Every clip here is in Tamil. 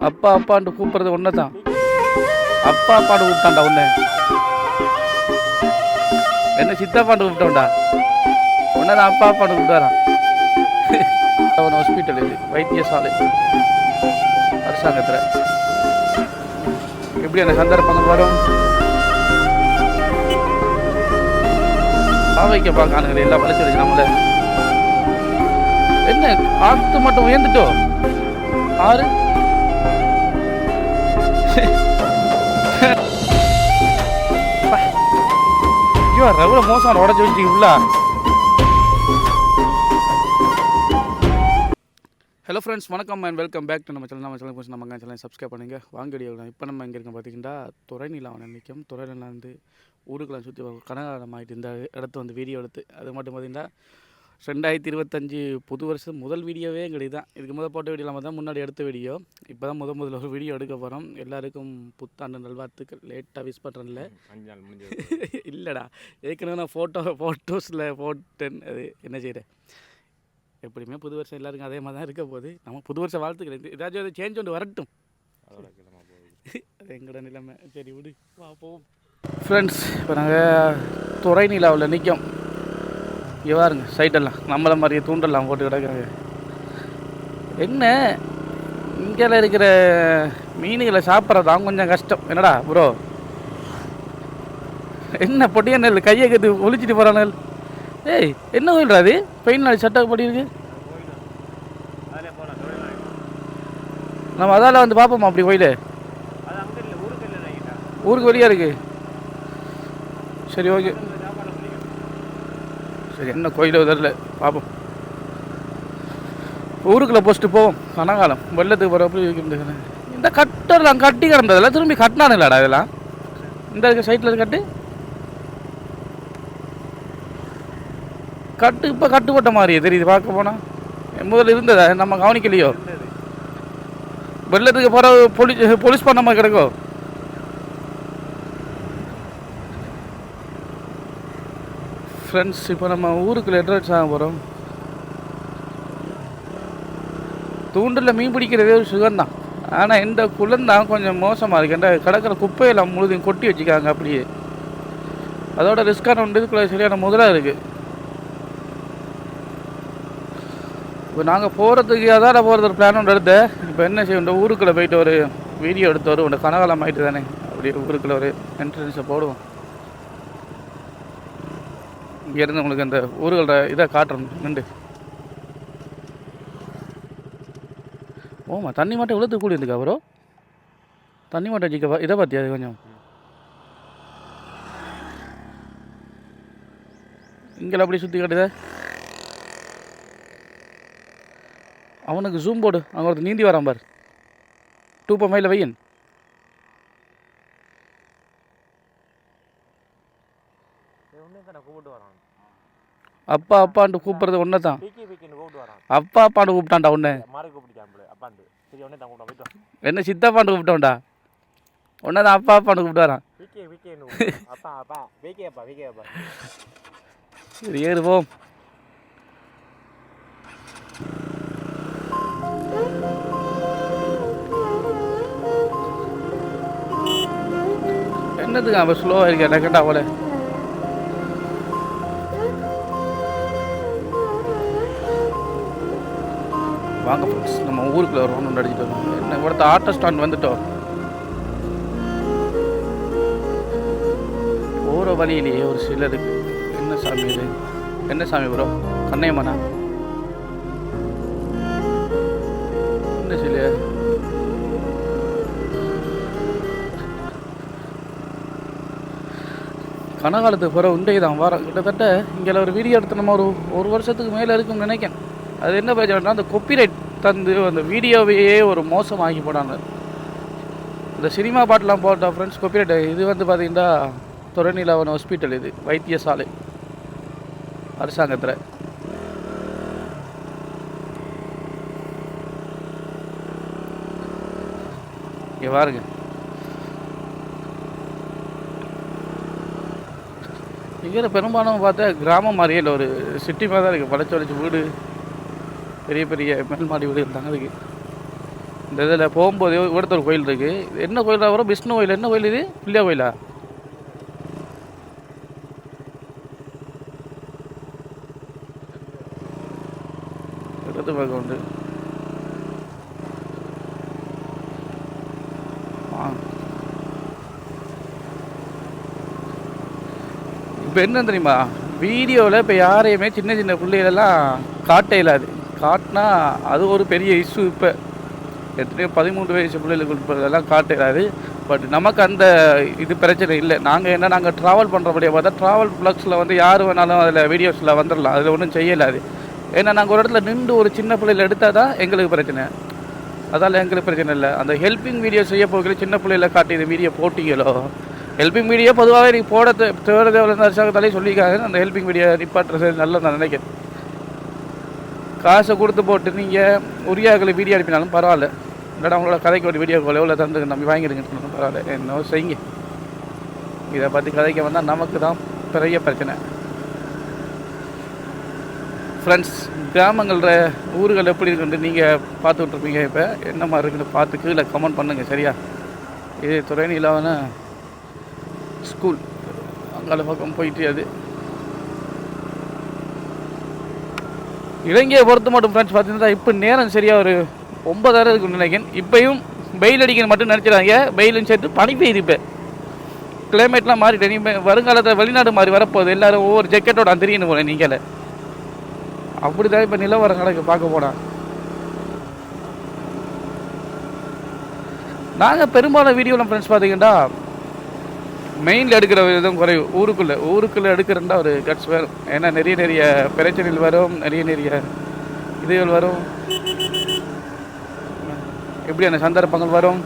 அப்பா அப்பான்ட்டு கூப்பிடுறது ஒன்று தான் அப்பா அப்பான்னு கூப்பிட்டான்டா ஒன்று என்ன சித்தப்பான்னு கூப்பிட்டோம்டா ஒன்று தான் அப்பா அப்பான்னு கூப்பிட்டாரான் அவன் ஹாஸ்பிட்டல் இது வைத்தியசாலை அரசாங்கத்தில். எப்படி அந்த சந்தர்ப்பங்கள் வரும்? பாவைக்க பார்க்கானுங்களே எல்லாம் வலிச்சிருச்சு நம்மள என்ன ஆத்து மட்டும் உயர்ந்துட்டோ? ஆறு? ஐயோ எவ்வளோ மோசம் உடச்சி வச்சுட்டு உள்ள ஹலோ ஃப்ரெண்ட்ஸ் வணக்கம் அண்ட் வெல்கம் பேக் டு நம்ம சேனல் நம்ம சேனல் நம்ம சேனல் சப்ஸ்கிரைப் பண்ணுங்கள் வாங்க வீடியோ இப்போ நம்ம இங்கே இருக்கோம் பார்த்தீங்கன்னா துறைநிலாவன் நிற்கும் துறைநிலம் வந்து ஊருக்கெல்லாம் சுற்றி கனகாரம் ஆகிட்டு இந்த இடத்த வந்து வீடியோ எடுத்து அது மட்டும் பார்த்தீங்கன்னா ரெண்டாயிரத்தி இருபத்தஞ்சி புது வருஷம் முதல் வீடியோவே எங்களுக்கு தான் இதுக்கு முதல் போட்ட வீடியோ நம்ம தான் முன்னாடி எடுத்த வீடியோ. இப்போ தான் முத முதல்ல ஒரு வீடியோ எடுக்க போகிறோம் எல்லாருக்கும் புத்தாண்டு நல்வாழ்த்துக்கள். லேட்டாக விஷ் பண்ணுறேன்ல இல்லைடா. ஏற்கனவே நான் ஃபோட்டோ ஃபோட்டோஸில் போட்டேன். அது என்ன செய்கிறேன் எப்படியுமே புது வருஷம் எல்லாருக்கும் அதே மாதிரி தான் இருக்க போகுது. நம்ம புது வருஷம் வாழ்த்துக்கிறேன் இது ஏதாச்சும் அது சேஞ்ச் ஒன்று வரட்டும். அது எங்களோட நிலைமை. சரி விடு. வா போவோம். ஃப்ரெண்ட்ஸ் இப்போ நாங்கள் துறை நிலாவில் நிற்கும் இங்கே பாருங்க சைட்டெல்லாம் நம்மளை மாதிரியே தூண்டெல்லாம் போட்டு கிடக்குறாங்க. என்ன? இங்கே இருக்கிற மீனுகளை சாப்பிட்றது கொஞ்சம் கஷ்டம். என்னடா ப்ரோ என்ன பொடிய நெல்? கையை கட்டு ஒழிச்சிட்டு போகிறானுகள் ஏய் என்ன கோயில்டா அது? பெயின் நாள் சட்டை படி இருக்கு. நம்ம அதால் வந்து பார்ப்போமா அப்படி கோயில்? ஊருக்கு இல்லை நைட்டா ஊருக்கு வெளியே இருக்கு. சரி ஓகே. சரி என்ன கோயில் தெரில பார்ப்போம் ஊருக்குள்ளே போஸ்ட்டு போவோம் கனகாலம் வெள்ளத்துக்கு போகிறப்ப இருக்கின்ற இந்த கட்டெல்லாம் கட்டி கிடந்ததெல்லாம் திரும்பி கட்டினானுங்களாடா இதெல்லாம்? இந்த இருக்க சைட்டில் இருக்க கட்டு? கட்டு இப்போ கட்டுப்பட்ட மாதிரியே தெரியுது பார்க்க போனால் முதல்ல இருந்ததா? நம்ம கவனிக்கலையோ? வெள்ளத்துக்கு போகிற போலீஸ் போலீஸ் பண்ண மாதிரி கிடக்கோ? ஃப்ரெண்ட்ஸ் இப்போ நம்ம ஊருக்குள்ள எட்ரஸ் ஆக போகிறோம் தூண்டில் மீன் பிடிக்கிறதே ஒரு சுகம்தான். ஆனால் இந்த குளம்தான் கொஞ்சம் மோசமாக இருக்குது இந்த கடற்கரை குப்பையெல்லாம் முழுதையும் கொட்டி வச்சுக்காங்க அப்படியே. அதோட ரிஸ்க்கான ஒன்று இதுக்குள்ள சரியான முதலாக இருக்குது இப்போ நாங்கள் போகிறதுக்கு அதால் போகிறது ஒரு பிளான் ஒன்று எடுத்தேன் இப்போ என்ன செய்யும் இந்த ஊருக்குள்ளே போயிட்டு ஒரு வீடியோ எடுத்து வரும் கனகாலம் ஆகிட்டு தானே. அப்படியே ஊருக்குள்ளே ஒரு என்ட்ரன்ஸை போடுவோம். இங்கேருந்து உங்களுக்கு அந்த ஊர்களோட இதை காட்டுறோம். நண்டு ஓமா தண்ணி மாட்டை இவ்வளோத்துக்கு கூடி இருந்துக்கா ப்ரோ தண்ணி மட்டும் வச்சுக்க இதை பார்த்தியா அது கொஞ்சம்? இங்கே அப்படி சுற்றி காட்டுதே? அவனுக்கு ஜூம் போடு. அங்கே ஒருத்தர் நீந்தி வரான் பார். டூ போ மைல வையன் ஒன்றே கடை கூப்பிட்டு வரான் அப்பா அப்பான்ட்டு கூப்பிட்றது ஒன்று தான் அப்பா அப்பான்னு கூப்பிட்டான்டா ஒன்று என்ன சித்தப்பான்னு கூப்பிட்டோம்டா ஒன்று தான் அப்பா அப்பான்னு கூப்பிட்டு வரான். சரி ஏறு போம் என்னதுக்கு அவன் ஸ்லோவாக இருக்க டக்கட்டா போல வாங்க ஃப்ரெண்ட்ஸ் நம்ம ஊருக்குள்ளே வரணும்னு அடிச்சுட்டு வருவோம். என்ன ஒருத்த ஆட்டோ ஸ்டாண்ட் வந்துட்டோம். போகிற வழியிலேயே ஒரு சிலை இருக்கு. என்ன சாமி இது? என்ன சாமி ப்ரோ கண்ணையம்மனா? என்ன சிலை கனகாலத்துக்கு பிறகு உண்டை தான் வாரம் கிட்டத்தட்ட இங்கே ஒரு வீடியோ எடுத்து நம்ம ஒரு ஒரு வருஷத்துக்கு மேலே இருக்கும்னு நினைக்கிறேன். அது என்ன பிரச்சனைனா அந்த கொப்பிரைட் தந்து அந்த வீடியோவையே ஒரு மோசமாகி போனாங்க இந்த சினிமா பாட்டெலாம் போட்டோம் ஃப்ரெண்ட்ஸ் கொப்பிரைட் இது வந்து பார்த்தீங்கன்னா துறைநிலாவன் ஹாஸ்பிட்டல் இது வைத்தியசாலை அரசாங்கத்தில். இங்கே பாருங்க. இங்கே பெரும்பாலும் பார்த்தா கிராமம் மாதிரியே இல்லை ஒரு சிட்டி மாதிரி தான் இருக்குது படைச்சு வளைச்சு வீடு. பெரிய பெரிய மேல்மாடி வீடுகள் தாங்க இருக்குது இந்த இதில் போகும்போது இடத்துல ஒரு கோயில் இருக்குது என்ன கோயிலாக வரும்? விஷ்ணு கோயில். என்ன கோயில் இது? பிள்ளையா கோயிலா? இடத்து பார்க்க உண்டு இப்போ என்ன தெரியுமா? வீடியோவில் இப்போ யாரையுமே சின்ன சின்ன பிள்ளைகளெல்லாம் காட்ட இல்லாது. காட்டினா அது ஒரு பெரிய இஷ்யூ இப்போ. எத்தனையோ பதிமூன்று வயசு பிள்ளைகளுக்கு இதெல்லாம் காட்டுறாரு பட் நமக்கு அந்த இது பிரச்சனை இல்லை. நாங்கள் என்ன நாங்கள் ட்ராவல் பண்ணுறபடியே பார்த்தா ட்ராவல் ப்ளக்ஸில் வந்து யார் வேணாலும் அதில் வீடியோஸில் வந்துடலாம் அதில் ஒன்றும் செய்யலாது ஏன்னா நாங்கள் ஒரு இடத்துல நின்று ஒரு சின்ன பிள்ளையில் எடுத்தால் தான் எங்களுக்கு பிரச்சனை. அதால் எங்களுக்கு பிரச்சனை இல்லை. அந்த ஹெல்பிங் வீடியோ செய்ய போகிற சின்ன பிள்ளையில் காட்டி இந்த வீடியோ போட்டிங்களோ? ஹெல்பிங் வீடியோ பொதுவாகவே நீங்கள் போட தேவையான அரசாங்கத்தாலே சொல்லியிருக்காங்க அந்த ஹெல்பிங் வீடியோ நிப்பாட்டுறது நல்ல நான் நினைக்கிறேன். காசை கொடுத்து போட்டு நீங்கள் உரியாக்களை வீடியோ அனுப்பினாலும் பரவாயில்ல. இல்லைடா உங்களோட கதைக்கு ஒரு வீடியோ கால் எவ்வளோ தந்து நம்பி வாங்கிடுங்கன்னு சொன்னாலும் பரவாயில்ல. என்ன செய்யுங்க? இதை பற்றி கதைக்க வந்தால் நமக்கு தான் பெரிய பிரச்சனை. ஃப்ரெண்ட்ஸ் கிராமங்களில் ஊர்கள் எப்படி இருக்குன்ட்டு நீங்கள் பார்த்துட்ருப்பீங்க இப்போ. என்ன மாதிரி இருக்குன்னு பார்த்து கீழே கமெண்ட் பண்ணுங்கள் சரியா? இது துறை இல்லாமல் ஸ்கூல் அங்கால பக்கம் போயிட்டு அது. இலங்கையை பொறுத்து மட்டும் ஃப்ரெண்ட்ஸ் பார்த்தீங்கன்னா இப்போ நேரம் சரியாக ஒரு ஒன்பதாயிரம் இருக்குன்னு நினைக்கிறேன். இப்போயும் வெயில் அடிக்கணும் மட்டும் நினச்சிடாங்க வெயிலும் சேர்த்து பனி பெய்யுது இப்போ. கிளைமேட்லாம் மாறிட்டு நீ வருங்காலத்தில் வெளிநாடு மாறி வரப்போகுது. எல்லாரும் ஒவ்வொரு ஜெக்கெட்டோட தெரியணும் போல நீங்களே. அப்படி தான் இப்போ நிலவரம் கணக்கு பார்க்க போனால் நாங்கள் பெரும்பாலும் வீடியோவில் ஃப்ரெண்ட்ஸ் பார்த்தீங்கன்னா மெயினில் எடுக்கிற விதம் குறைவு. ஊருக்குள்ளே ஊருக்குள்ளே எடுக்கிறண்டா ஒரு கட்ஸ் வரும் ஏன்னா நிறைய நிறைய பிரச்சனைகள் வரும் நிறைய நிறைய இதுகள் வரும். எப்படியான சந்தர்ப்பங்கள் வரும்?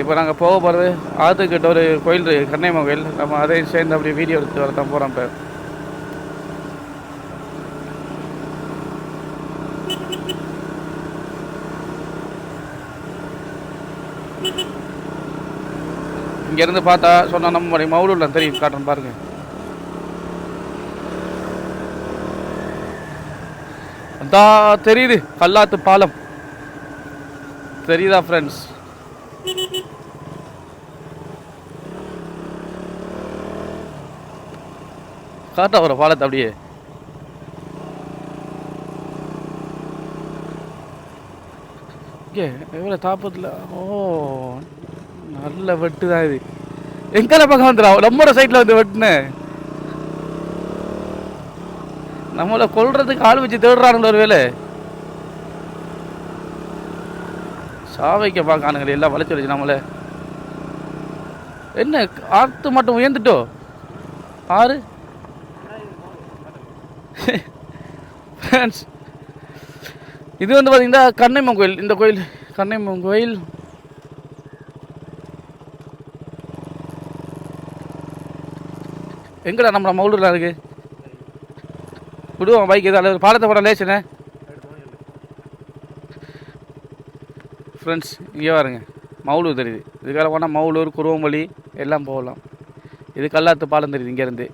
இப்போ நாங்கள் போக போகிறது ஆற்றுக்கிட்ட ஒரு கோயில் இருக்குது கண்ணையம்மா கோயில் நம்ம அதையும் சேர்ந்து அப்படியே வீடியோ எடுத்து வரதான் போகிறோம் இப்போ. இங்கேருந்து பார்த்தா சொன்னால் நம்ம மவுலூரில் தெரியும் காட்டுறேன் பாருங்க. அதா தெரியுது கல்லாத்து பாலம். தெரியுதா ஃப்ரெண்ட்ஸ் காட்டா ஒரு பாலத்தை அப்படியே. இங்கே எவ்வளோ தாப்பத்தில்? ஓ நல்ல வெட்டு தான் இது. எங்கட பக்கம் வந்துடா? நம்மளோட சைடில் வந்து வெட்டுனேன் நம்மளை கொல்றதுக்கு ஆள் வச்சு தேடுறானுங்கள ஒரு வேலை சாவைக்க பார்க்கானுங்களே எல்லாம் வளைச்சு வச்சு நம்மள. என்ன ஆத்து மட்டும் உயர்ந்துட்டோ? ஆறு? ஃப்ரெண்ட்ஸ் இது வந்து பார்த்தீங்கன்னா கண்ணைம்மன் கோயில். இந்த கோயில் கண்ணைம்மன் கோயில் எங்கடா நம்ம மவுளூரில் இருக்கு? விடுவோம் பைக் ஏதாவது. பாலத்தை போட லேசுண்ணே ஃப்ரெண்ட்ஸ் இங்கே பாருங்க மவுலூர் தெரியுது. இதுக்காக போனால் மவுலூர் குருவம்பள்ளி எல்லாம் போகலாம். இது கல்லாத்து பாலம் தெரியுது இங்கேருந்து.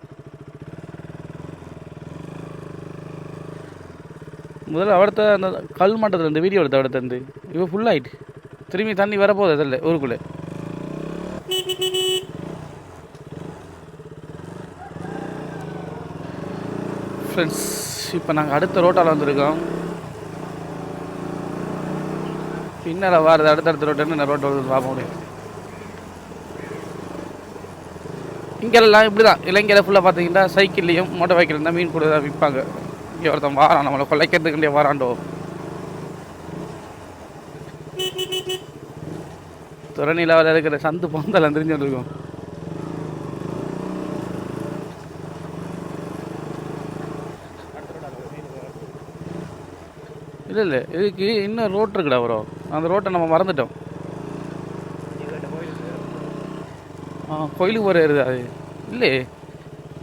முதல்ல அவடத்த அந்த கல் மட்டத்தில் இருந்து வீடியோ எடுத்த அவடத்த இருந்து. இப்போ ஃபுல்லாகிட்டு திரும்பி தண்ணி வரப்போகுது அதில் ஊருக்குள்ளே. ஃப்ரெண்ட்ஸ் இப்போ நாங்கள் அடுத்த ரோட்டால் வந்திருக்கோம். பின்னால் வாரது அடுத்தடுத்த ரோட்டு என்ன ரோட்டு வருது பார்க்க முடியும். இங்கெல்லாம் இப்படி தான் இளைஞரை ஃபுல்லாக பார்த்தீங்கன்னா சைக்கிள்லேயும் மோட்டர் பைக்கில் இருந்தால் மீன் கூட தான் விற்பாங்க. இங்கே ஒருத்தன் வாரான் நம்மளை கொலைக்கிறதுக்குண்டே வாராண்டோ துறநிலாவில் இருக்கிற சந்து பொந்தல் தெரிஞ்சு வந்துருக்கோம். இல்லை இல்லை. இதுக்கு இன்னும் ரோட் இருக்குடா ப்ரோ அந்த ரோட்டை நம்ம மறந்துட்டோம். ஆ கோயிலுக்கு போகிற ஏறுது? அது இல்லையே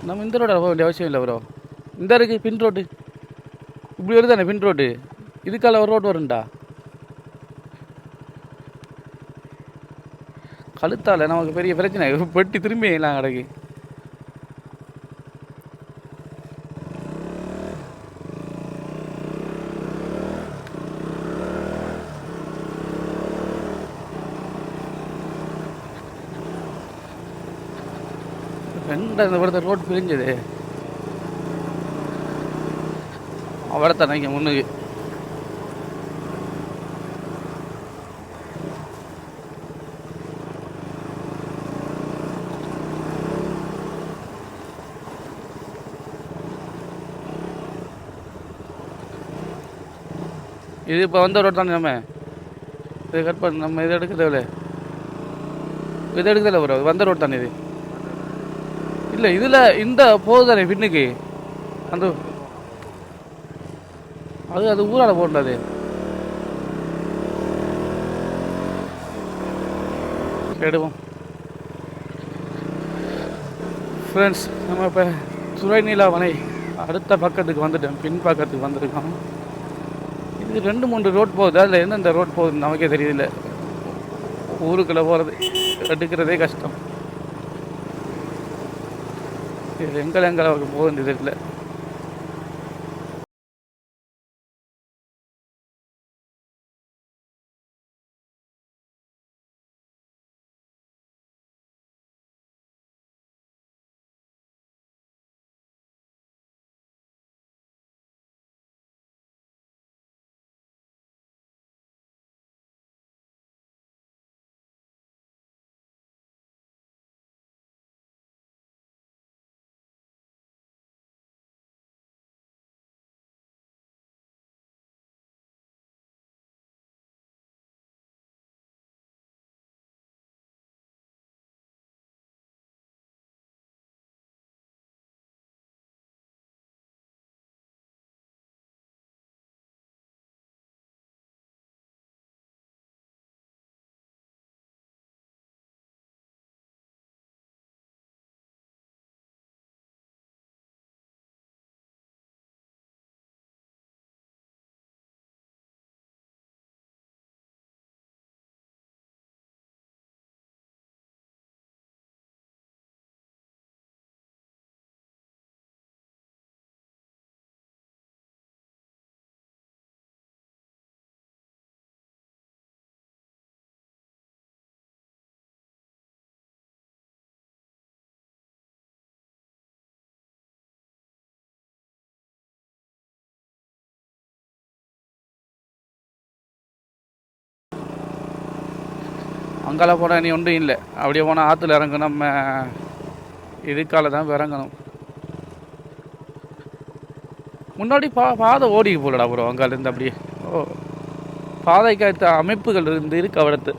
நம்ம இந்த ரோட போக வேண்டிய அவசியம் இல்லை ப்ரோ இந்த இருக்குது பின் ரோடு இப்படி வருதானே பின் ரோடு இதுக்கால ஒரு ரோடு வரும்டா. கழுத்தால் நமக்கு பெரிய பிரச்சனை. பெட்டி திரும்பி எல்லாம் கிடக்கு. ரெண்டு இந்த படத்தை ரோட் பிரிஞ்சது. அவரை தரங்க முன்னுக்கு. இது இப்போ வந்த ரோட் தானே நம்ம? இது கட் பண்ண நம்ம இது எடுக்கிறதில்ல இது எடுக்கிறதில்ல ப்ரோ வந்த ரோட் தானே இது? இல்லை இதில் இந்த போகுது தானே பின்னுக்கு அந்த அது அது ஊரால போடாது எடுவோம். ஃப்ரெண்ட்ஸ் நம்ம இப்போ சுரைநீலா வனை அடுத்த பக்கத்துக்கு வந்துட்டோம். பின் பக்கத்துக்கு வந்திருக்கோம். இது ரெண்டு மூணு ரோட் போகுது. அதில் எந்தெந்த ரோட் போகுதுன்னு நமக்கே தெரியல ஊருக்குள்ளே போகிறது எடுக்கிறதே கஷ்டம். எங்களை எங்களை போகுது தெரியல அங்கால போனால் நீ ஒன்றும் இல்லை. அப்படியே போனால் ஆற்றுல இறங்கணும். நம்ம இதுக்கால தான் இறங்கணும். முன்னாடி பா பாதை ஓடிக்கு போகலடா ப்ரோ அங்காலிருந்து அப்படியே. ஓ பாதைக்கு அமைப்புகள் இருந்து இருக்கு அவடத்து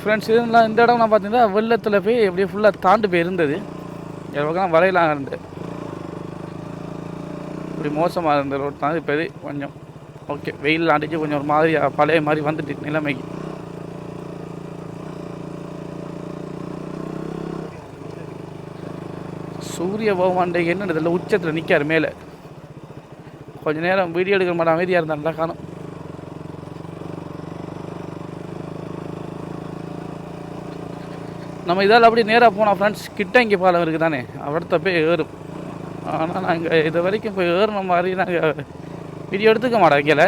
ஃப்ரெண்ட்ஸ் இதெல்லாம் இந்த இடம்லாம் பார்த்தீங்கன்னா வெள்ளத்தில் போய் அப்படியே ஃபுல்லாக தாண்டு போய் இருந்தது எவ்வளோக்கெல்லாம் வரையலாம் இருந்தது. இப்படி மோசமாக இருந்த ரோட் தான் இப்போ கொஞ்சம். ஓகே வெயில் அடிச்சு கொஞ்சம் ஒரு மாதிரி பழைய மாதிரி வந்துட்டு நிலைமைக்கு சூரிய பகவான் என்ன இதில் உச்சத்தில் நிற்காரு மேலே. கொஞ்ச நேரம் வீடியோ எடுக்க மாட்டேன் அமைதியாக இருந்தால் நல்லா காணும். நம்ம இதால் அப்படி நேராக போனோம் ஃப்ரெண்ட்ஸ் கிட்ட இங்கே பாலம் இருக்குது தானே அவர்த்த போய் ஏறும். ஆனால் நாங்கள் இது வரைக்கும் போய் ஏறின மாதிரி நாங்கள் வீடியோ எடுத்துக்க மாட்டோம் வைக்கல.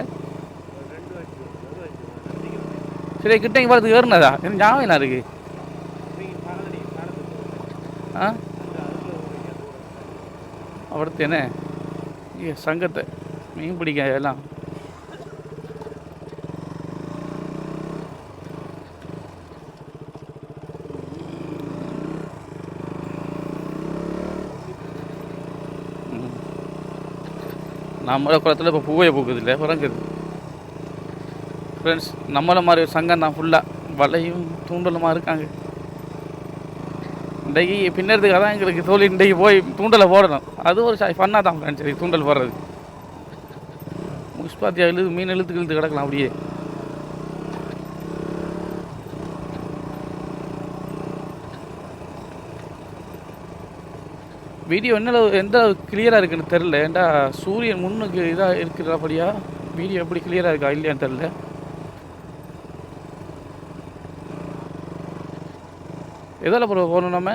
சரி கிட்ட இங்கே பார்த்து ஏறினதா? எனக்கு ஞாபகம் என்ன இருக்கு? ஆ? அடுத்து என்ன? ஐயோ சங்கத்தை. மீன் பிடிக்க எல்லாம் நம்மள குளத்தில் இப்போ பூவே பூக்குது இல்லை உறங்குது. ஃப்ரெண்ட்ஸ் நம்மளை மாதிரி ஒரு சங்கம் தான் ஃபுல்லாக வலையும் தூண்டலுமா இருக்காங்க. இன்றைக்கு பின்னறதுக்காக தான் எங்களுக்கு தோழி இன்றைக்கு போய் தூண்டலை போடணும். அது ஒரு ஃபன்னாக தான் ஃப்ரெண்ட்ஸ் தூண்டல் போடுறது. முஸ்பாத்தியா இழுது மீன் இழுத்து இழுத்து கிடக்கலாம் அப்படியே. வீடியோ என்ன எந்த கிளியராக இருக்குன்னு தெரில ஏன்டா சூரியன் முன்னுக்கு இதாக இருக்கிறபடியா வீடியோ எப்படி கிளியராக இருக்கா இல்லையான்னு தெரில எதில் ப்ரோ போகணும் நம்ம?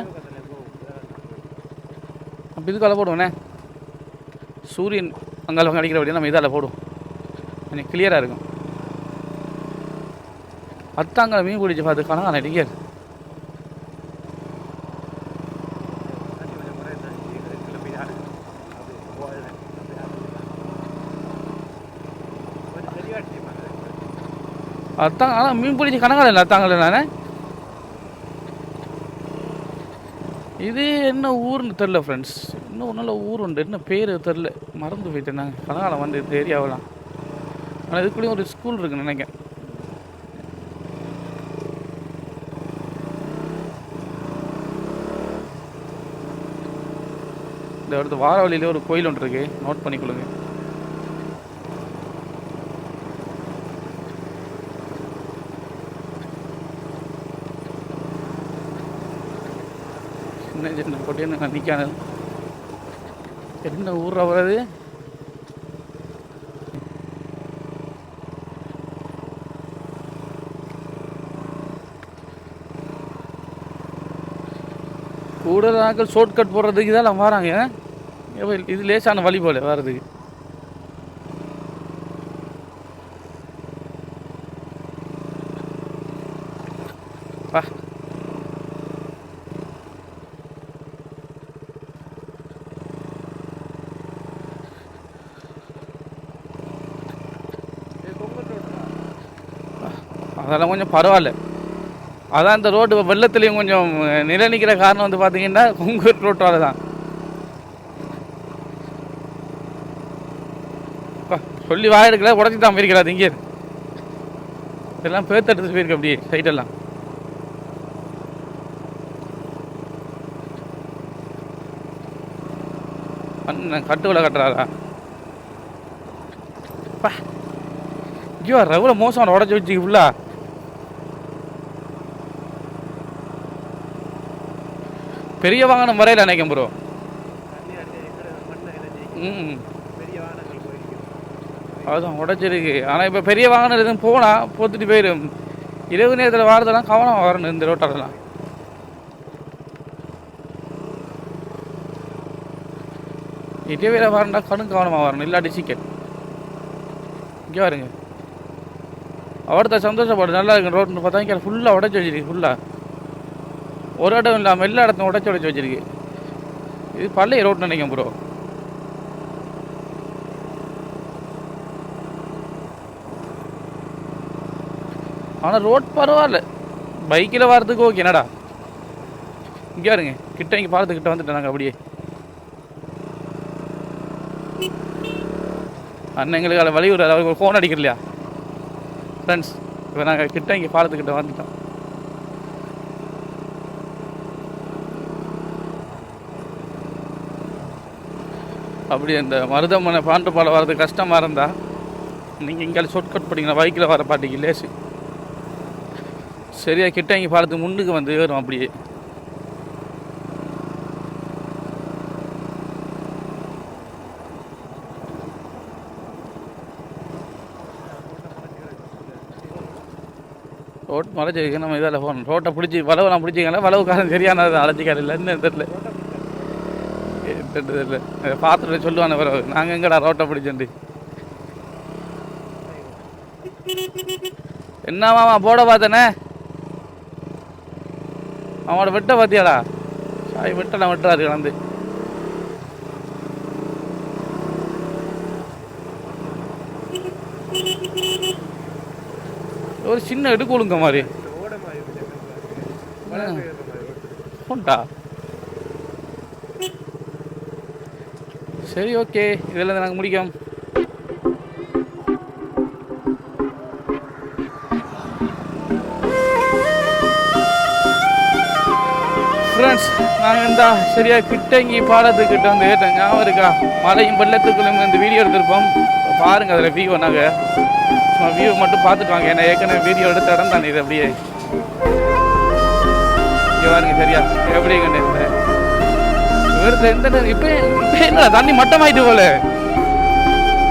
அப்போ இதுக்கால போடுவோண்ணே சூரியன் அங்கால அடிக்கிறபடியா நம்ம இதால் போடுவோம். கொஞ்சம் கிளியராக இருக்கும். அத்தாங்க மீன் பிடிச்சி பார்த்துக்கான கணக்கான அடிக்காது அதான் ஆனால் மீன் பிடிச்சி கணக்கால அத்தாங்களே நான் இது என்ன ஊர்னு தெரில ஃப்ரெண்ட்ஸ் இன்னும் ஒரு நல்ல ஊர் உண்டு. என்ன பேர் தெரில மறந்து போயிட்டேன் நாங்கள் கனகாலம் வந்து இந்த ஏரியாவெல்லாம் ஆனால் இதுக்குள்ளேயும் ஒரு ஸ்கூல் இருக்குன்னு நினைக்கிறேன். இந்த இடத்து வார வழியிலே ஒரு கோயில் ஒன்று இருக்குது நோட் பண்ணிக்கொள்ளுங்க. சின்ன சின்ன பொட்டின்னு நான் நிற்காது. என்ன ஊர் வர்றது கூட நாட்கள் ஷார்ட்கட் போடுறதுக்கு தான் வராங்க. இது லேசான வழி போல வர்றதுக்கு. அதெல்லாம் கொஞ்சம் பரவாயில்ல. அதான் இந்த ரோடு வெள்ளத்துலேயும் கொஞ்சம் நிலநிக்கிற காரணம் வந்து பார்த்தீங்கன்னா கொங்கூர் ரோட்டால் தான். சொல்லி வாய் எடுக்கல உடச்சி தான் போயிருக்கிறாது இங்கே. இதெல்லாம் பேத்தெடுத்துட்டு போயிருக்கு அப்படியே சைட்டெல்லாம் அண்ணன் கட்டுவில கட்டுறாரா? அப்பா, ஐயோ ரவுல மோசம் உடச்சி வச்சுக்கு ஃபுல்லாக பெரிய வாகனம் வரையில நினைக்கும் ப்ரோ ம் அதுதான் உடச்சிருக்கு. ஆனால் இப்போ பெரிய வாகனம் எதுவும் போனால் போத்துட்டு போயிடும் இரவு நேரத்தில் வாரதெல்லாம் கவனம் வரணும் இந்த ரோட்டாலலாம் இடைவேளை வரண்டா கடும் கவனமாக வரணும் இல்லாட்டி சிக்கன் இங்கே பாருங்க. அவர்த்த சந்தோஷப்படு நல்லா இருக்கு ரோட்னு பார்த்தா இங்கே ஃபுல்லாக உடச்சி வச்சிருக்கு ஃபுல்லாக ஒரு இடம் இல்லாமல் எல்லா இடத்தையும் உடச்சி உடச்சி வச்சிருக்கு. இது பழைய ரோட் நினைக்கும் ப்ரோ ஆனால் ரோட் பரவாயில்ல. பைக்கில் வர்றதுக்கு ஓகே என்னடா? இங்கே இருங்க கிட்ட இங்கே பாலத்துக்கிட்ட வந்துட்டேன் நாங்கள் அப்படியே. அண்ணன் எங்களுக்கு அதில் வழி விடுறாரு ஃபோன் அடிக்கிறலையா ஃப்ரெண்ட்ஸ் இப்போ நாங்கள் கிட்ட இங்கே பாலத்துக்கிட்ட வந்துட்டோம். அப்படி அந்த மருதமனை பாண்டு பாலம் வர்றது கஷ்டமாக இருந்தால் நீங்கள் இங்கே ஷார்ட்கட் பண்ணிங்கன்னா பைக்கில் வர பாட்டிக்கு லேசு. சரியா கிட்ட இங்கே பாலத்துக்கு முன்னுக்கு வந்து ஏறும் அப்படியே. ரோட் மறைச்சிருக்கு நம்ம இதில் போகணும். ரோட்டை பிடிச்சி வளவுலாம் பிடிச்சிக்கல வளவுக்காரன் சரியானது அழைச்சிக்காரு இல்லைன்னு தெரியல. தெரியல. பார்த்துட்டு சொல்லுவானே பிறகு. நாங்கள் எங்கடா ரோட்டை பிடிச்சோண்டு? என்ன மாமா போட பார்த்தனே? அவனோட வெட்ட பார்த்தியாடா? சாய் வெட்டலாம் வெட்டுறாரு கலந்து ஒரு சின்ன எடுக்கொழுங்க மாதிரி. ஓட மாதிரி இருக்குது மழை பெய்யுற மாதிரி ஓடுது. உண்டா சரி ஓகே. இதில் நாங்கள் முடிக்கும். ஃப்ரெண்ட்ஸ் நாங்கள் இந்த சரியா கிட்டங்கி பாலத்துக்கிட்ட வந்து கேட்டேன். ஞாபகம் இருக்கா? மலையும் பள்ளத்துக்குள்ள இந்த வீடியோ எடுத்திருப்போம். பாருங்க அதில் வியூ நாங்கள் சும்மா வியூ மட்டும் பார்த்துட்டு வாங்க. ஏன்னா ஏற்கனவே வீடியோ எடுத்த இடம் தானே இது அப்படியே. இங்கே பாருங்க சரியா? எப்படி கண்டு இப்போ இப்போ என்ன தண்ணி மட்டமாயிட்டு போல?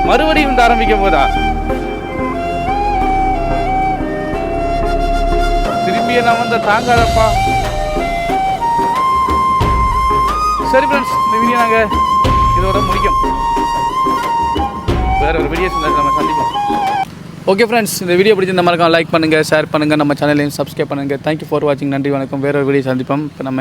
மறுபடியும் வந்து ஆரம்பிக்க போதா? திரும்பி நான் வந்து தாங்காதப்பா. சரி ஃப்ரெண்ட்ஸ் இந்த வீடியோ நாங்கள் இதோட முடிக்கும். வேற ஒரு வீடியோஸ் நம்ம சந்திப்போம். ஓகே ஃப்ரெண்ட்ஸ் இந்த வீடியோ பிடிச்சிருந்த மாதிரி லைக் பண்ணுங்கள் ஷேர் பண்ணுங்கள் நம்ம சேனலையும் சப்ஸ்கிரைப் பண்ணுங்கள் தேங்க்யூ ஃபார் வாட்சிங் நன்றி வணக்கம். வேற ஒரு வீடியோ சந்திப்போம். இப்போ நம்ம